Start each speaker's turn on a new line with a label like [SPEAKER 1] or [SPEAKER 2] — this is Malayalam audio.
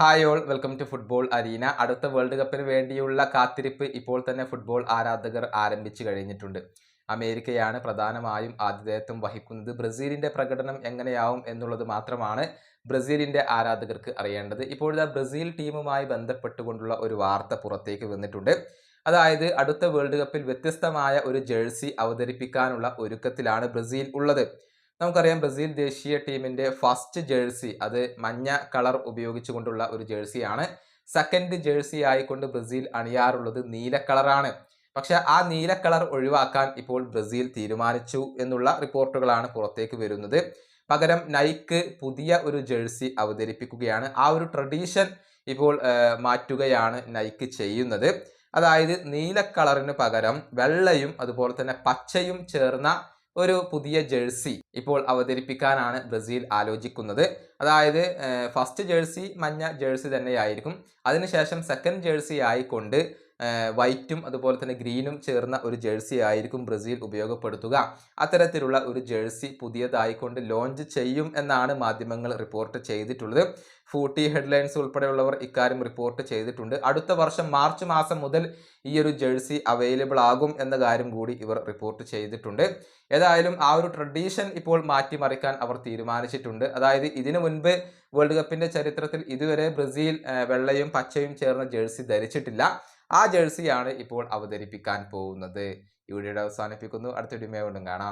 [SPEAKER 1] Hi all welcome to football arena. അടുത്ത വേൾഡ് കപ്പിന് വേണ്ടിയുള്ള കാത്തിരിപ്പ് ഇപ്പോൾ തന്നെ ഫുട്ബോൾ ആരാധകർ ആരംഭിച്ചു കഴിഞ്ഞിട്ടുണ്ട്. അമേരിക്കയാണ് പ്രധാനമായും ആതിഥേയത്വം വഹിക്കുന്നത്. ബ്രസീലിന്റെ പ്രകടനം എങ്ങനെയാവും എന്നുള്ളത് മാത്രമാണ് ബ്രസീലിന്റെ ആരാധകർക്ക് അറിയേണ്ടത്. ഇപ്പോഴത്തെ ബ്രസീൽ ടീമുമായി ബന്ധപ്പെട്ടുകൊണ്ടുള്ള ഒരു വാർത്ത പുറത്തേക്ക് വന്നിട്ടുണ്ട്. അതായത് അടുത്ത വേൾഡ് കപ്പിൽ വ്യത്യസ്തമായ ഒരു ജേഴ്സി അവതരിപ്പിക്കാനുള്ള ഒരുക്കത്തിലാണ് ബ്രസീൽ ഉള്ളത്. നമുക്കറിയാം ബ്രസീൽ ദേശീയ ടീമിന്റെ ഫസ്റ്റ് ജേഴ്സി അത് മഞ്ഞ കളർ ഉപയോഗിച്ചുകൊണ്ടുള്ള ഒരു ജേഴ്സിയാണ്. സെക്കൻഡ് ജേഴ്സി ആയിക്കൊണ്ട് ബ്രസീൽ അണിയാറുള്ളത് നീല കളറാണ്. പക്ഷെ ആ നീല കളർ ഒഴിവാക്കാൻ ഇപ്പോൾ ബ്രസീൽ തീരുമാനിച്ചു എന്നുള്ള റിപ്പോർട്ടുകളാണ് പുറത്തേക്ക് വരുന്നത്. പകരം നൈക്ക് പുതിയ ഒരു ജേഴ്സി അവതരിപ്പിക്കുകയാണ്. ആ ഒരു ട്രഡീഷൻ ഇപ്പോൾ മാറ്റുകയാണ് നൈക്ക് ചെയ്യുന്നത്. അതായത് നീല കളറിന് പകരം വെള്ളയും അതുപോലെ തന്നെ പച്ചയും ചേർന്ന ഒരു പുതിയ ജേഴ്സി ഇപ്പോൾ അവതരിപ്പിക്കാനാണ് ബ്രസീൽ ആലോചിക്കുന്നത്. അതായത് ഫസ്റ്റ് ജേഴ്സി മഞ്ഞ ജേഴ്സി തന്നെയായിരിക്കും. അതിനുശേഷം സെക്കൻഡ് ജേഴ്സി ആയിക്കൊണ്ട് വൈറ്റും അതുപോലെ തന്നെ ഗ്രീനും ചേർന്ന ഒരു ജേഴ്സി ആയിരിക്കും ബ്രസീൽ ഉപയോഗപ്പെടുത്തുക. അത്തരത്തിലുള്ള ഒരു ജേഴ്സി പുതിയതായിക്കൊണ്ട് ലോഞ്ച് ചെയ്യും എന്നാണ് മാധ്യമങ്ങൾ റിപ്പോർട്ട് ചെയ്തിട്ടുള്ളത്. ഫൂട്ടി ഹെഡ്ലൈൻസ് ഉൾപ്പെടെയുള്ളവർ ഇക്കാര്യം റിപ്പോർട്ട് ചെയ്തിട്ടുണ്ട്. അടുത്ത വർഷം മാർച്ച് മാസം മുതൽ ഈ ഒരു ജേഴ്സി അവൈലബിൾ ആകും എന്ന കാര്യം കൂടി ഇവർ റിപ്പോർട്ട് ചെയ്തിട്ടുണ്ട്. ഏതായാലും ആ ഒരു ട്രഡീഷൻ ഇപ്പോൾ മാറ്റിമറിക്കാൻ അവർ തീരുമാനിച്ചിട്ടുണ്ട്. അതായത് ഇതിനു മുൻപ് വേൾഡ് കപ്പിന്റെ ചരിത്രത്തിൽ ഇതുവരെ ബ്രസീൽ വെള്ളയും പച്ചയും ചേർന്ന ജേഴ്സി ധരിച്ചിട്ടില്ല. ആ ജേഴ്സിയാണ് ഇപ്പോൾ അവതരിപ്പിക്കാൻ പോകുന്നത്. ഈ വീഡിയോയുടെ അവസാനിപ്പിക്കുന്നു. അടുത്ത വീഡിയോ വീണ്ടും കാണാം.